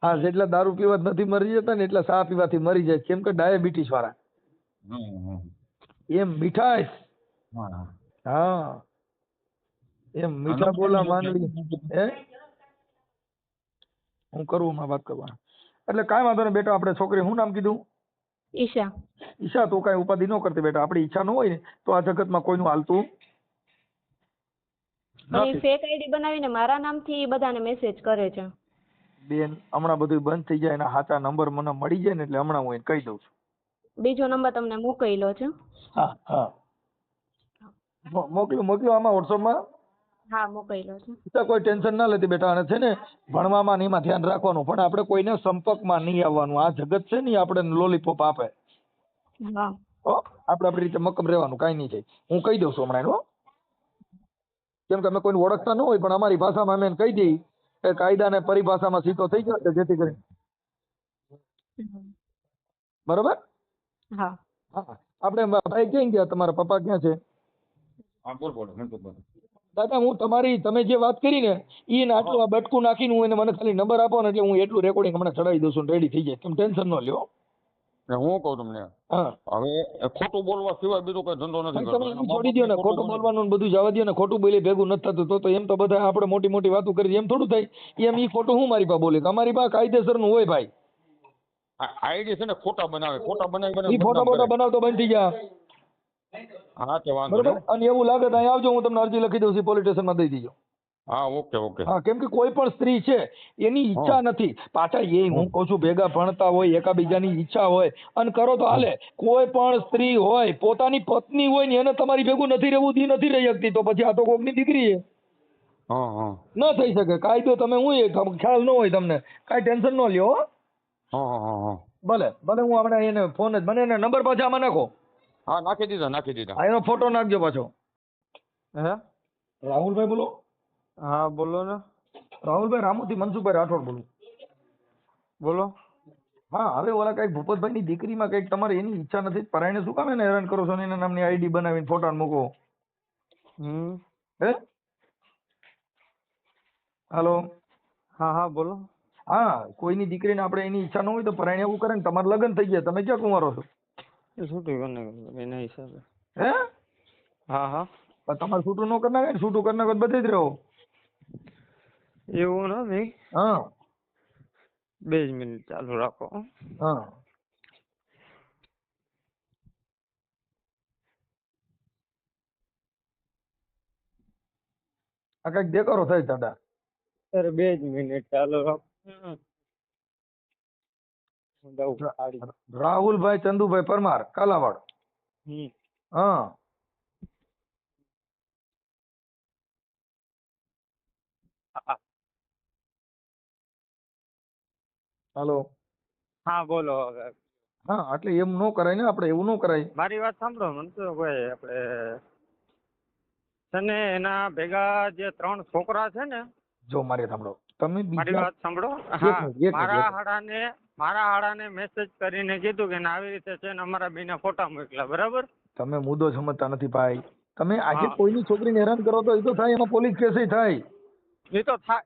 [SPEAKER 3] હા જેટલા દારૂ પીવા નથી મરી જતા ને એટલા ચા પીવાથી મરી જાય કેમ કે ડાયાબિટીસ વાળા. એમ મીઠાશ.
[SPEAKER 2] હા.
[SPEAKER 3] એમ મીઠા બોલા માંડવી. હે? હું કરું માં વાત કરવા એટલે કાંઈ વાંધો નહીં બેટા આપણે છોકરી શું નામ કીધું?
[SPEAKER 5] ઈશા.
[SPEAKER 3] ઈચ્છા તું કાંઈ ઉપાધિ ન કરતી બેટા. આપણી ઈચ્છા ન હોય ને તો આ જગતમાં કોઈનું હાલતું.
[SPEAKER 5] ફેક આઈડી બનાવીને મારા નામથી બધાને મેસેજ કરે છે.
[SPEAKER 3] બેન હમણાં બધું બંધ થઈ જાય એના સાચા નંબર મને મળી જાય ને એટલે હમણાં હું એને કહી દઉં છું.
[SPEAKER 5] બીજો નંબર તમને મોકલ્યો છે.
[SPEAKER 3] હા હા. મો- મોકલ્યું મોકલ્યું આમાં વોટ્સઅપમાં?
[SPEAKER 5] હા મોકલી છે.
[SPEAKER 3] તો કોઈ ટેન્શન ના લેતી બેટા અને છે ને ભણવામાં ને એમાં ધ્યાન રાખવાનું પણ આપણે કોઈને સંપર્કમાં નહીં આવવાનું. આ જગત છે ને આપણે લોલીપોપ આપે.
[SPEAKER 5] હા.
[SPEAKER 3] આપણે આપણી રીતે મક્કમ રહેવાનું કાંઈ નહીં થાય. હું કહી દઉં છું હમણાં એનું કેમ કે અમે કોઈને ઓળખતા ન હોય પણ અમારી ભાષામાં અમે કહી દઈએ કે કાયદા ને પરિભાષામાં સીધો થઈ ગયો એટલે જેથી કરીને. બરોબર?
[SPEAKER 5] હા.
[SPEAKER 3] હા. આપણે ભાઈ ક્યાં ગયા? તમારા પપ્પા ક્યાં છે?
[SPEAKER 2] હા બોલ બોલ મનસુખ
[SPEAKER 3] દાદા હું તમારી તમે જે વાત કરી ને એ ને આટલું આ બટકું નાખીને હું એને મને ખાલી નંબર આપો ને એટલે હું એટલું રેકોર્ડિંગ હમણાં ચડાવી દઉં છું રેડી થઈ જાય. તમે ટેન્શન ન લ્યો.
[SPEAKER 2] હું કહું તમને હવે ખોટું બોલવા સિવાય બીજો કઈ ધંધો નથી
[SPEAKER 3] તમે છોડી દો ને ખોટું બોલવાનું બધું જવા દો ને ખોટું બોલે ભેગું નથી થતું. તો એમ તો બધા આપણે મોટી મોટી વાતો કરી એમ થોડું થાય. એમ ઈ ખોટું હું મારી પાસે બોલે? અમારી પાસે કાયદેસરનું હોય ભાઈ.
[SPEAKER 2] આઈડી છે ને ખોટા બનાવે. ખોટા બનાવી બનાવી
[SPEAKER 3] ફોટા બોટા બનાવતો બંધ થઈ જા.
[SPEAKER 2] હા તે વાંધો
[SPEAKER 3] બરોબર. અને એવું લાગે તો અહીં આવજો હું તમને અરજી લખી દઉં છું પોલીસ સ્ટેશનમાં દઈ દીજો.
[SPEAKER 2] હા ઓકે ઓકે.
[SPEAKER 3] હા કેમ કે કોઈ પણ સ્ત્રી છે એની ઈચ્છા નથી. પાછા એ હું કહું છું ભેગા ભણતા હોય એકાબીજાની ઈચ્છા હોય અને કરો તો હાલે. કોઈ પણ સ્ત્રી હોય પોતાની પત્ની હોય ને એને તમારી ભેગું નથી રહેવું દી નથી રહી શકતી તો પછી આ તો કોકની દીકરી છે
[SPEAKER 2] હા હા.
[SPEAKER 3] ન થઈ શકે. કાયદો તમે હું એ ખ્યાલ ન હોય તમને. કાંઈ ટેન્શન ન લ્યો હો.
[SPEAKER 2] હા હા હા હા.
[SPEAKER 3] ભલે ભલે હું હમણાં એને ફોન જ મને એને નંબર પાછા આમાં નાખો.
[SPEAKER 2] હા નાખી દીધા નાખી દીધા.
[SPEAKER 3] એનો ફોટો નાખજો પાછો.
[SPEAKER 6] હે?
[SPEAKER 3] રાહુલભાઈ બોલો.
[SPEAKER 6] હા બોલો ને.
[SPEAKER 3] રાહુલભાઈ રામુથી મનસુખભાઈ રાઠોડ બોલું.
[SPEAKER 6] બોલો.
[SPEAKER 3] હા હવે ઓલા કંઈક ભૂપતભાઈની દીકરીમાં કંઈક તમારે એની ઈચ્છા નથી? પરાયણે શું કામ એને હેરાન કરો છો એના નામની આઈડી બનાવીને ફોટા મૂકો?
[SPEAKER 6] હમ.
[SPEAKER 3] હે? હાલો.
[SPEAKER 6] હા હા બોલો.
[SPEAKER 3] હા કોઈની દીકરીને આપણે એની ઈચ્છા ન હોય તો પરાયણે એવું કરે ને તમારે લગ્ન થઈ ગયા. તમે ક્યાં કુંવારો છો?
[SPEAKER 6] એ છૂટી કરીને એના હિસાબે.
[SPEAKER 3] હે?
[SPEAKER 6] હા હા.
[SPEAKER 3] પણ તમારે છૂટું ન કરી નાખે ને છૂટું કરી નાખો તો બધે જ રહો.
[SPEAKER 6] એવું નથી
[SPEAKER 3] હા.
[SPEAKER 6] બે જ મિનિટ ચાલુ રાખો
[SPEAKER 3] હા. આ કંઈક દેખાડો થાય દાદા.
[SPEAKER 6] અરે બે જ મિનિટ ચાલુ રાખો.
[SPEAKER 3] રાહુલભાઈ ચંદુભાઈ પરમાર કાલાવાડ. હા. હાલો.
[SPEAKER 6] હા બોલો
[SPEAKER 3] હા એટલે એમ નો કરાય ને આપણે એવું નો કરાય.
[SPEAKER 6] મારી વાત સાંભળો મનસુખભાઈ આપણે છે ને એના ભેગા જે ત્રણ છોકરા છે ને
[SPEAKER 3] જો મારે સાંભળો. તમે
[SPEAKER 6] મારી વાત સાંભળો? હા મારા હાડાને મારા હાડાને મેસેજ કરીને કીધું કે આવી રીતે છે ને અમારા બેના ફોટા મોકલા બરાબર?
[SPEAKER 3] તમે મુદ્દો સમજતા નથી ભાઈ. તમે આજે કોઈની છોકરીને હેરાન કરો તો એ તો થાય એમાં પોલીસ કેસ થાય.
[SPEAKER 6] એ તો થાય.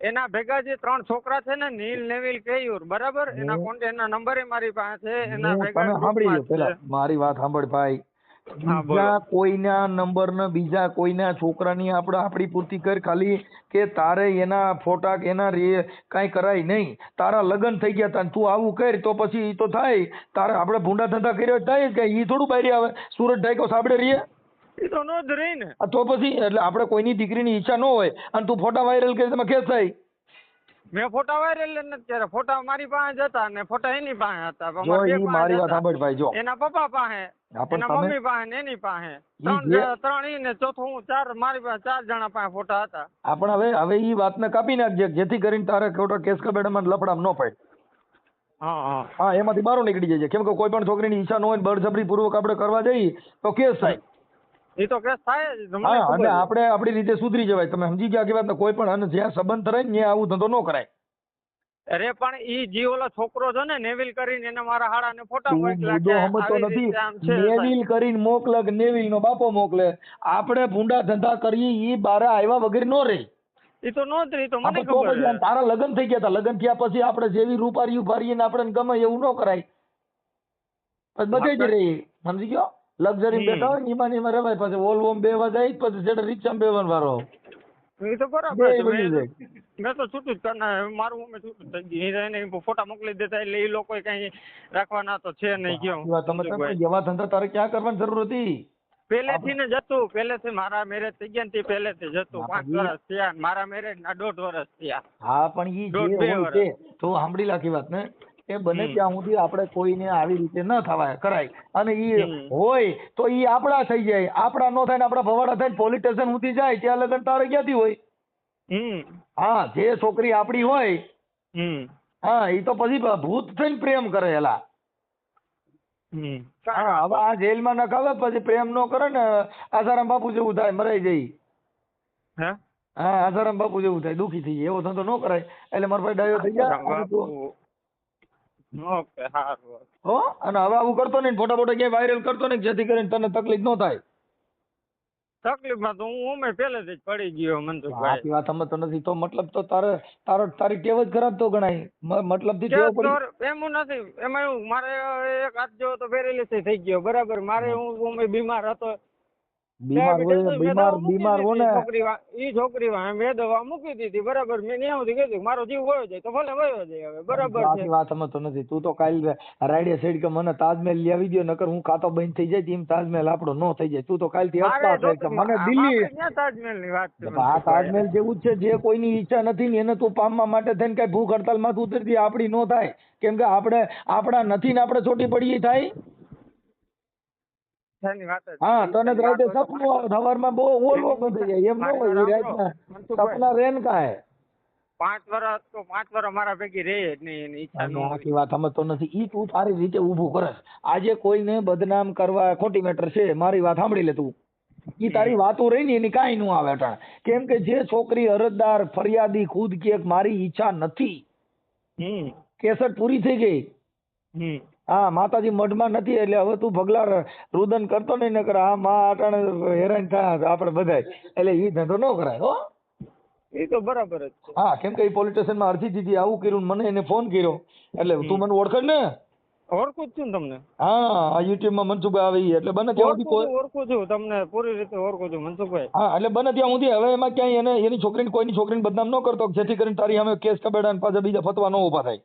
[SPEAKER 6] એના ભેગા જે ત્રણ છોકરા છે ને નીલ નેવિલ કેયુર બરાબર? એના કોન્ટેક્ટ નંબર મારી પાસે એના ભેગા
[SPEAKER 3] સાંભળી પેલા મારી વાત સાંભળ ભાઈ. બીજા કોઈના નંબર ને બીજા કોઈના છોકરાની આપણે આપણી પૂર્તિ કર ખાલી કે તારે એના ફોટા કે એના રે કાંઈ કરાય નહીં. તારા લગ્ન થઈ ગયા તા તું આવું કર તો પછી એ તો થાય. તારે આપણે ભૂંડા ધંધા કર્યો થાય કે ઈ થોડું બહાર આવે. સુરત ઢાઈકો સાંભળે રીએ
[SPEAKER 6] એ તો નો જ રહી ને
[SPEAKER 3] તો પછી એટલે આપણે કોઈની દીકરીની ઈચ્છા ન હોય અને તું ફોટા વાયરલ કરી તમે કેસ થાય?
[SPEAKER 6] મેં ફોટા વાયરલ નથી કર્યા. ફોટા મારી પાસે હતા ને ફોટા એની પાસે હતા.
[SPEAKER 3] જો ઈ મારી વાત સાંભળ ભાઈ જો.
[SPEAKER 6] એના પપ્પા પાસે એના મમ્મી પાસે ને એની પાસે. ત્રણ ત્રણ ઈ ને ચોથું હું ચાર મારી પાસે ચાર જણા પાસે ફોટા હતા.
[SPEAKER 3] આપણે હવે હવે ઈ વાતને કાપી નાખજે જેથી કરીને તારે ખોટો કેસ કબેડામાં લફડામાં ન પડે.
[SPEAKER 6] હા હા.
[SPEAKER 3] હા એમાંથી બહાર નીકળી જાય કેમ કે કોઈ પણ છોકરીની ઈચ્છા ન હોય બળજબરી પૂર્વક આપણે કરવા જઈએ તો કેસ થાય.
[SPEAKER 6] એ તો કેસ થાય જ
[SPEAKER 3] હા
[SPEAKER 6] ખબર
[SPEAKER 3] આપણે આપણી રીતે સુધરી જવાય. તમે સમજી ગયા કે વાત? કોઈ પણ અને જ્યાં સંબંધ રહે ને ત્યાં આવું ધંધો ન કરાય.
[SPEAKER 6] અરે પણ ઈ જે ઓલો છોકરો છે ને નેવિલ કરીને એને મારા હાડાને ફોટા
[SPEAKER 3] મોકલા
[SPEAKER 6] કે
[SPEAKER 3] સમજતો નથી. નેવિલ કરીને મોકલે કે નેવિલ નો બાપો મોકલે. આપણે ભૂંડા ધંધા કરીએ ઈ બારે આવ્યા વગર નો રહે.
[SPEAKER 6] એ તો નો જ રહી તો મને ખબર.
[SPEAKER 3] તારા લગ્ન થઈ ગયા તા લગ્ન થયા પછી આપણે જેવી રૂપારી ઉભારીએ ને આપણે ગમે એવું ન કરાય. પછી બધે જ રહી. સમજી ગયો? લક્ઝરી. બેઠા હોય એમાં એમાં રવાય પછી વોલ્વોમ બેવા જાય પછી છેલ્લે રિક્ષામાં બેવાનો વારો
[SPEAKER 6] એ તો બરાબર મેં. તો છૂટું જ કરનાર મારું અમે છૂટું થઈ ગયું. એને ફોટા મોકલી દેતા એટલે એ લોકો કઈ રાખવાના તો છે નહીં ગયો
[SPEAKER 3] તમે એવા ધંધા તારે ક્યાં કરવાની જરૂર હતી?
[SPEAKER 6] પહેલેથી ને જતું. પહેલેથી મારા મેરેજ થઈ ગયા ને તે પહેલેથી જતું. પાંચ વર્ષ થયા મારા મેરેજ ના દોઢ વર્ષ થયા.
[SPEAKER 3] હા પણ
[SPEAKER 6] એ
[SPEAKER 3] જે હોય તે તો સાંભળી લાખી વાત ને. એ બને. ત્યાં સુધી આપણે કોઈને આવી રીતે ન થવાય કરાય. અને
[SPEAKER 6] એ
[SPEAKER 3] હોય તો એ આપણા થઈ જાય. આપણા ન થાય ને આપણા ભવાડા થાય પોલીસ સ્ટેશન સુધી જાય ત્યાં લગન તારે ક્યાંથી હોય? હા જે છોકરી આપણી હોય હા એ તો પછી ભૂત થઈને પ્રેમ કરે એલા. હા હવે આ જેલમાં નખાવે પછી પ્રેમ નો કરે ને આસારામ બાપુ જેવું થાય મરાઈ જાય.
[SPEAKER 6] હે?
[SPEAKER 3] આસારામ બાપુ જેવું થાય દુખી થઈ જાય. એવો ધંધો ન કરાય. એટલે મારા ભાઈ ડાયો થઈ તું-
[SPEAKER 6] ઓકે સારું
[SPEAKER 3] હો. અને હવે આવું કરતો નહીં ફોટા ફોટા ક્યાંય વાયરલ કરતો નહીં જેથી કરીને તને તકલીફ ન થાય.
[SPEAKER 6] તકલીફમાં તો હું ઉમે પહેલેથી જ પડી ગયો મનસુખભાઈ.
[SPEAKER 3] આખી વાત સમજતો નથી તો મતલબ તો તારે તારો તારી ટેવ જ ખરાબ તો ગણાય. મતલબથી ટેવ પડી
[SPEAKER 6] એમ નથી એમાં એવું મારે એક હાથ જો તો ફેરેલી થઈ ગયો બરાબર? મારે હું. હું બીમાર હતો
[SPEAKER 3] બીમાર હોય બીમાર બીમાર હો ને
[SPEAKER 6] દીધી છોકરી વા- ઈ છોકરી વા- મેં દવા મૂકી દીધી બરાબર. મેં ત્યાં સુધી કીધું મારો જીવ વયો જાય તો ભલે વયો જાય હવે બરાબર છે.
[SPEAKER 3] વાત સમજતો નથી. તું તો કાલ રાઈડે સાઈડ કે મને તાજમહેલ લઈ આવી દો નકર હું ખાતો બંધ થઈ જાય એમ તાજમહેલ આપણો ન થઈ જાય. તું તો કાલથી
[SPEAKER 6] થી
[SPEAKER 3] હસતા થાય કે મને દિલ્હી
[SPEAKER 6] વાત છે
[SPEAKER 3] આ તાજમહેલ જેવું જ છે જે કોઈની ઈચ્છા નથી ને એને તું પામવા માટે થઈને કઈ ભૂખ હડતાલમાં ઉતરતી આપડી નો થાય. કેમ કે આપણે આપણા નથી ને આપણે છોટી પડીએ થાય. હા? તને રાતે
[SPEAKER 6] તો
[SPEAKER 3] સપનું આવે સવારમાં બહુ ઓલો થઈ જાય. એમ ન હોય રાતના સપના રેન કાંઈ
[SPEAKER 6] પાંચ વર્ષ તો પાંચ વર્ષ મારા ભેગી રહે જ નહીં એની ઈચ્છા
[SPEAKER 3] આખી વાત સમજતો નથી. ઈ તું તારી રીતે ઊભું કરે. આજે કોઈને બદનામ કરવા ખોટી મેટર છે મારી વાત સાંભળી લે તું. ઈ તારી વાતો રહી ને એની કાંઈ નું આવે અટાણ. કેમ કે જે છોકરી અરજદાર ફરિયાદી ખુદ કે મારી ઈચ્છા નથી.
[SPEAKER 6] હમ.
[SPEAKER 3] કેસર પૂરી થઈ ગઈ. હા માતાજી મઢમાં નથી એટલે હવે તું ભગલા રુદન કરતો નહીં નકર આ માં અટાણે હેરાન થાય આપણે બધા એટલે એ ધંધો ન કરાય હો.
[SPEAKER 6] એ તો બરાબર જ છે.
[SPEAKER 3] હા કેમ કે એ પોલીસ સ્ટેશનમાં અરજી દીધી આવું કર્યું મને એને ફોન કર્યો. એટલે તું મને ઓળખે ને?
[SPEAKER 6] ઓળખું છું તમને.
[SPEAKER 3] હા આ યુટ્યુબમાં મનસુખભાઈ આવી એટલે બને ત્યાં સુધી
[SPEAKER 6] ઓળખું છું તમને પૂરી રીતે ઓળખું છું મનસુખભાઈ.
[SPEAKER 3] હા એટલે બને ત્યાં સુધી હવે એમાં ક્યાંય એને એની છોકરીને કોઈની છોકરીને બદનામ ન કરતો જેથી કરીને તારી અમે કેસ કબેડા ને પાછા બીજા ફતવા ન ઊભા થાય.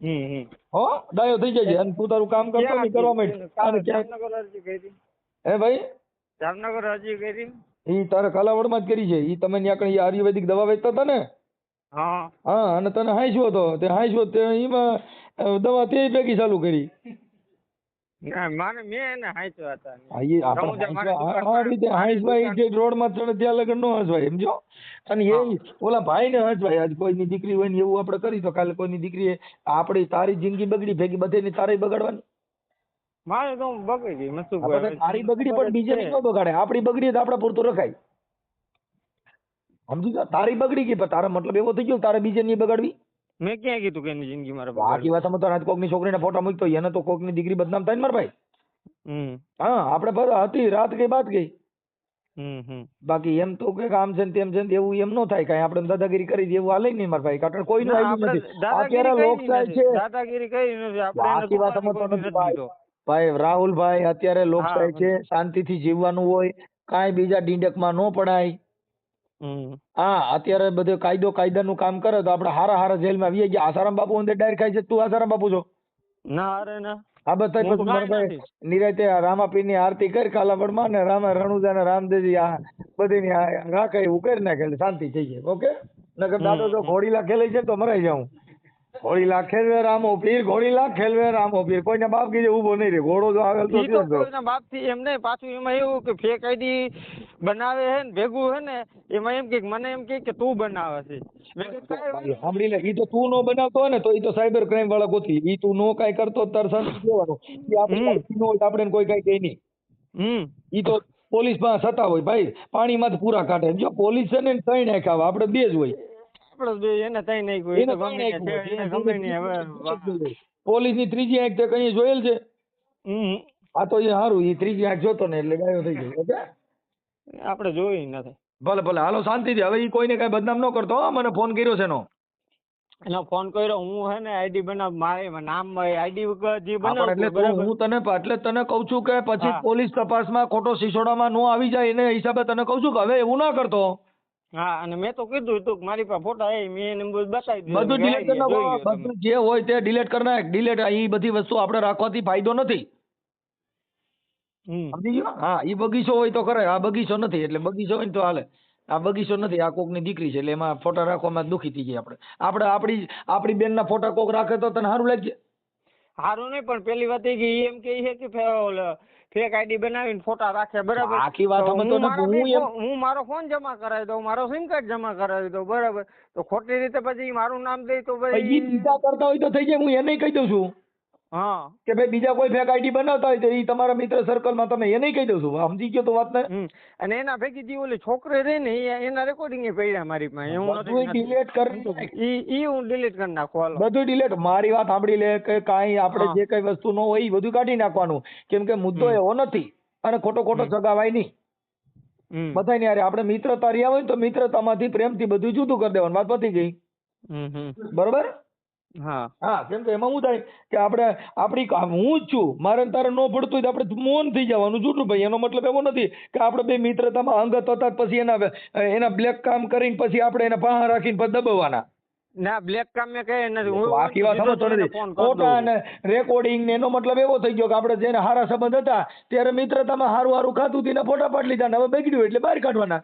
[SPEAKER 3] હો ડાયો થઈ જાય અને તું તારું કામ કરતો નહીં કરવા માંડ. અને
[SPEAKER 6] જામનગર અરજી કરી.
[SPEAKER 3] હે ભાઈ?
[SPEAKER 6] જામનગર અરજી કરી.
[SPEAKER 3] ઈ તારે કાલાવડમાં જ કરી છે. ઈ તમે ત્યાં કઈ આયુર્વેદિક દવા વેચતા હતા ને?
[SPEAKER 6] હા.
[SPEAKER 3] હા અને તને હાંસ્યો હતો તે હાંસ્યો તે એમાં દવા તે ભેગી ચાલુ કરી.
[SPEAKER 6] મારે મેં એને હાંચ્યા હતા
[SPEAKER 3] હા આપણે
[SPEAKER 6] રમૂજા મારી
[SPEAKER 3] હાંસવા- આ- આ રીતે હાંસવાય જે રોડમાં ચડે ત્યાં લગન નો હસવાય સમજો? અને એ ઓલા ભાઈ ને હસવાય આજ કોઈની દીકરી હોય ને એવું આપણે કરી તો કાલે કોઈની દીકરી આપણી તારી જિંદગી બગડી ભેગી બધેની તારે બગાડવાની?
[SPEAKER 6] મારે તો બગડી ગઈ
[SPEAKER 3] તારી બગડી પણ બીજે ન બગાડે? આપણી બગડી તો આપણા પૂરતું રખાય. સમજી તારી બગડી ગઈ પણ તારો મતલબ એવો થઈ ગયો તારે બીજે નહીં બગાડવી?
[SPEAKER 6] મેં ક્યાં કીધું કે એની જિંદગી મારા
[SPEAKER 3] બાકી વાત સમજતો આજ કોકની છોકરીને ફોટો મૂકતો એને તો કોકની દીકરી બદનામ થાય ને મારા ભાઈ?
[SPEAKER 6] હમ.
[SPEAKER 3] હા આપણે બસ હતી રાત ગઈ બાત ગઈ.
[SPEAKER 6] હમ
[SPEAKER 3] બાકી એમ તો કે આમ છે ને તેમ છે ને એવું એમ ન થાય કઈ આપણે દાદાગીરી કરી એવું હાલે નહીં મારા ભાઈ. કારણ કોઈ કોઈનું
[SPEAKER 6] આવ્યું
[SPEAKER 3] નથી. અત્યારે લોક
[SPEAKER 6] થાય
[SPEAKER 3] છે.
[SPEAKER 6] દાદાગીરી કઈ નથી. આપણે
[SPEAKER 3] વાત તમે
[SPEAKER 6] તો
[SPEAKER 3] નથી ભાઈ.
[SPEAKER 6] રાહુલ
[SPEAKER 3] ભાઈ અત્યારે લોકશાહી
[SPEAKER 6] થાય
[SPEAKER 3] છે શાંતિથી જીવવાનું હોય કાંઈ બીજા ડીંડકમાં ન પડાય. હા અત્યારે બધે કાયદો કાયદાનું કામ કરે તો આપણે હારા હારા જેલમાં આવી ગયા. આસારામ બાપુ અંદર ડાયર ખાય છે. તું આસારામ બાપુ છો?
[SPEAKER 6] ના અરે ના.
[SPEAKER 3] આ બધા
[SPEAKER 6] હું તો
[SPEAKER 3] પછી મારા નિરાતે આ રામાપીરની આરતી કરી કાલાવડમાં ને રામા રણુજા ને રામદેવજી આ બધી ની રાખે એવું કરી નાખે શાંતિ થઈ જાય. ઓકે? નકર દાદો જો ઘોડીલા ખેલે છે તો મરાઈ જાઉં. ઘોડીલા ખેલવે રામો પીર ઘોડીલા ખેલવે રામો પીર. કોઈને બાપ કીધે ઊભો નહીં રે ઘોડો જો આવેલ તો ત્યો જ જો.
[SPEAKER 6] એમ નહીં. પાછું એમાં એવું કે ફેક આઈડી બનાવે હે ને ભેગું હે ને એમાં એમ કે મને એમ કે કે તું બનાવે છે.
[SPEAKER 3] સાંભળી લે ઈ તો તું નો બનાવતો હોય ને તો ઈ તો સાયબર ક્રાઇમ વાળા ગોતી. ઈ તું નો કાઈ કરતો તર તારે શાંતિ જોવાનું ઈ આપણે નો આપણે કોઈ કાઈ કહે નહીં.
[SPEAKER 6] હમ.
[SPEAKER 3] ઈ તો પોલીસમાં સતા હોય. ભાઈ પાણીમાંથી પૂરા કાઢે. જો પોલીસ છે ને ત્રણ નાખ્યા આપણે બે જ હોય.
[SPEAKER 6] આપણે બે એને તઈ કોઈ
[SPEAKER 3] એને
[SPEAKER 6] ગમે
[SPEAKER 3] નાખ્યું.
[SPEAKER 6] એને ગમે નહીં હવે
[SPEAKER 3] પોલીસની ત્રીજી આંખ તે કઈ જોયેલ છે?
[SPEAKER 6] હમ.
[SPEAKER 3] આ તો એ સારું એ ત્રીજી આંખ જોતો ને એટલે ગાયો થઈ ગયો ઓકે?
[SPEAKER 6] આપણે જોઈ નથી.
[SPEAKER 3] ભલે ભલે હાલો શાંતિથી. હવે એ કોઈને કઈ બદનામ ન કરતો મને ફોન કર્યો છે એનો.
[SPEAKER 6] એનો ફોન કર્યો હું હે ને આઈડી બનાવ મારે નામ આઈડી જે બનાવ
[SPEAKER 3] એટલે હું તને એટલે તને કહું છું કે પછી. પોલીસ તપાસમાં ખોટો સિસોડામાં નો આવી જાય એને હિસાબે તને કહું છું કે હવે એવું ના કરતો.
[SPEAKER 6] હા અને મેં તો કીધું હતું કે મારી પાસે ફોટા એ મેં એને બધું બતાવી દીધું
[SPEAKER 3] બધું ડિલીટ કરી નાખો. બધું જે હોય તે ડિલીટ કરી નાખ. ડિલીટ એ બધી વસ્તુ આપણે રાખવાથી ફાયદો નથી. સમજી ગયો? હા એ બગીચો હોય તો કરે. આ બગીચો નથી એટલે બગીચો હોય ને તો હાલે. આ બગીચો નથી આ કોકની દીકરી છે એટલે એમાં ફોટા રાખવામાં દુખી થઈ જાય આપણે. આપણે આપણી આપણી બેનના ફોટા કોક રાખે તો તને સારું લાગશે
[SPEAKER 6] સારું નહીં પણ પેલી વાત એ કે એમ કે છે કે ફેક આઈડી બનાવીને ફોટા રાખે બરાબર?
[SPEAKER 3] આખી વાત
[SPEAKER 6] હું મારો
[SPEAKER 3] હું
[SPEAKER 6] મારો ફોન જમા કરાવી દઉં મારો સિમ કાર્ડ જમા કરાવી દઉં બરાબર? તો ખોટી રીતે પછી મારું નામ દે તો ભાઈ
[SPEAKER 3] કરતા હોય તો થઈ જાય હું એને કહી દઉં છું.
[SPEAKER 6] હા.
[SPEAKER 3] કે ભાઈ બીજા કોઈ ફેક આઈડી બનાવતા હોય તો એ તમારા મિત્ર સર્કલમાં તમે એને કહી દઉં છું. સમજી ગયો તો વાત ને
[SPEAKER 6] અને એના ભેગી જે ઓલી છોકરી રહી ને એના રેકોર્ડિંગ એ પડ્યા મારી પાસે. હું
[SPEAKER 3] બધું ડિલીટ કરી.
[SPEAKER 6] ઈ હું ડિલીટ કરી નાખું હાલો.
[SPEAKER 3] બધું ડિલીટ મારી વાત સાંભળી લે કે કાંઈ આપણે જે કઈ વસ્તુ ન હોય એ બધું કાઢી નાખવાનું. કેમ કે મુદ્દો એવો નથી. અને ખોટો ખોટો સગાવાય નહીં. બધાય ને આપણે મિત્રતા રહ્યા હોય તો મિત્રતામાંથી પ્રેમથી બધું જુદું કરી દેવાનું. વાત પતી ગઈ? બરોબર?
[SPEAKER 6] હા.
[SPEAKER 3] હા કેમ કે એમાં શું થાય કે આપણે આપણી હું જ છું મારે ને તારે ન પડતું હોય તો આપણે મૌન થઈ જવાનું જૂઠું ભાઈ એનો મતલબ એવો નથી કે આપણે બે મિત્રતામાં અંગત હતા પછી એના એના બ્લેક કામ કરીને પછી આપણે એને પાહા રાખીને પછી દબાવવાના.
[SPEAKER 6] ના બ્લેક કામ મેં કઈ નથી હું
[SPEAKER 3] બાકી વાત સમજતો નથી. ફોટા અને રેકોર્ડિંગ ને એનો મતલબ એવો થઈ ગયો કે આપણે જેને હારા સંબંધ હતા ત્યારે મિત્રતામાં હારું હારું ખાતું હતી ફોટા પાડી લીધા ને હવે બગડ્યું એટલે બહાર કાઢવાના.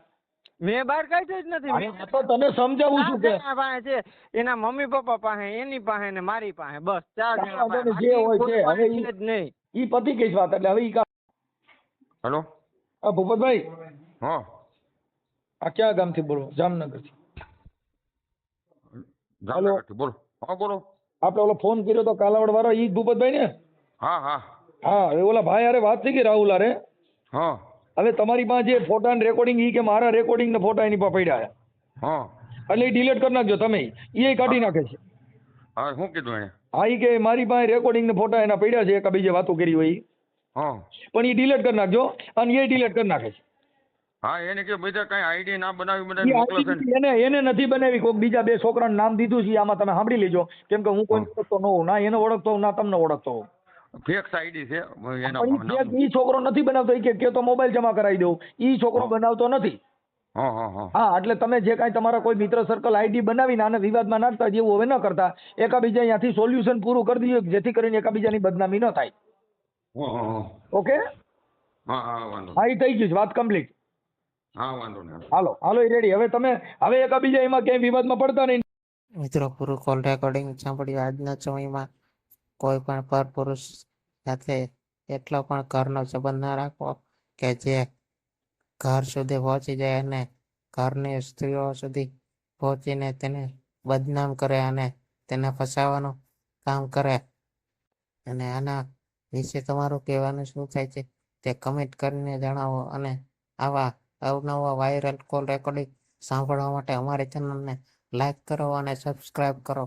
[SPEAKER 6] મેં બહાર કાઢ્યું જ નથી. મેં
[SPEAKER 3] આ તો તને સમજાવું છું કે
[SPEAKER 6] પાસે છે એના મમ્મી પપ્પા પાસે એની પાસે ને મારી પાસે બસ ચાર જણા
[SPEAKER 3] જે હોય
[SPEAKER 6] છે
[SPEAKER 3] હવે ઈ-
[SPEAKER 6] જ નહીં.
[SPEAKER 3] ઈ પતી ગઈ વાત એટલે હવે ઈ
[SPEAKER 2] હેલો?
[SPEAKER 3] આ ભૂપતભાઈ.
[SPEAKER 2] હા.
[SPEAKER 3] આ ક્યાં ગામથી બોલો? જામનગરથી.
[SPEAKER 2] જામનગરથી બોલો. હા બોલો.
[SPEAKER 3] આપણે ઓલો ફોન કર્યો તો કાલાવડ વાળો ઈ જ ભૂપતભાઈ ને?
[SPEAKER 2] હા હા.
[SPEAKER 3] હા એ ઓલા ભાઈ અરે વાત થઈ ગઈ રાહુલ અરે
[SPEAKER 2] હા.
[SPEAKER 3] હવે તમારી પાસે જે ફોટા ને રેકોર્ડિંગ ઈ કે મારા રેકોર્ડિંગ ને ફોટા એની પાસે પડ્યા
[SPEAKER 2] હા.
[SPEAKER 3] એટલે ડિલીટ કરી નાખજો તમે. એ કાઢી નાખે છે.
[SPEAKER 2] હા શું કીધું એને?
[SPEAKER 3] હા ઈ કે મારી પાસે રેકોર્ડિંગ ને ફોટા એના પડ્યા છે એક બીજે વાતો કરી હોય
[SPEAKER 2] હા.
[SPEAKER 3] પણ એ ડિલીટ કરી નાખજો અને એ ડિલીટ કરી નાખે છે.
[SPEAKER 2] હા એને કે બધા કઈ આઈડી ના બનાવી બધા મોકલે
[SPEAKER 3] એને એને નથી બનાવી કોઈક બીજા બે છોકરાનું નામ દીધું છે આમાં તમે સાંભળી લેજો. કેમ કે હું કોઈ ઓળખતો ન હોઉં ના એને ઓળખતો હોઉં ના તમને ઓળખતો હોઉં.
[SPEAKER 2] ફેક્સ આઈડી છે એના
[SPEAKER 3] ઈ ઈ છોકરો નથી બનાવતો ઈ કે કે તો મોબાઈલ જમા કરાવી દઉં. ઈ છોકરો બનાવતો નથી.
[SPEAKER 2] હા હા હા.
[SPEAKER 3] હા એટલે તમે જે કાંઈ તમારા કોઈ મિત્ર સર્કલ આઈડી બનાવીને આને વિવાદમાં નાખતા જેવું હવે ન કરતા. એકાબીજા અહીંયાથી સોલ્યુશન પૂરું કરી દીધું જેથી કરીને એકાબીજાની બદનામી ન થાય. ઓકે?
[SPEAKER 2] હા હા
[SPEAKER 3] એ થઈ ગયું છે વાત કમ્પ્લીટ
[SPEAKER 2] હા વાંધો નહીં
[SPEAKER 3] હાલો હાલો એ રેડી હવે તમે હવે એકાબીજા એમાં ક્યાંય વિવાદમાં પડતા નહીં.
[SPEAKER 1] મિત્રો પૂરું કોલ રેકોર્ડિંગ સાંભળ્યું આજના સમયમાં. કોઈ પણ પરપુરુષ સાથે એટલો પણ ઘરનો સંબંધ ના રાખવો કે જે ઘર સુધી પહોંચી જાય અને ઘરની સ્ત્રીઓ સુધી પહોંચીને તેને બદનામ કરે અને તેને ફસાવાનું કામ કરે. અને આના વિશે તમારું કહેવાનું શું થાય છે તે કમેન્ટ કરીને જણાવો અને આવા અવનવા વાયરલ કોલ રેકોર્ડિંગ સાંભળવા માટે અમારી ચેનલને લાઈક કરો અને સબસ્ક્રાઈબ કરો.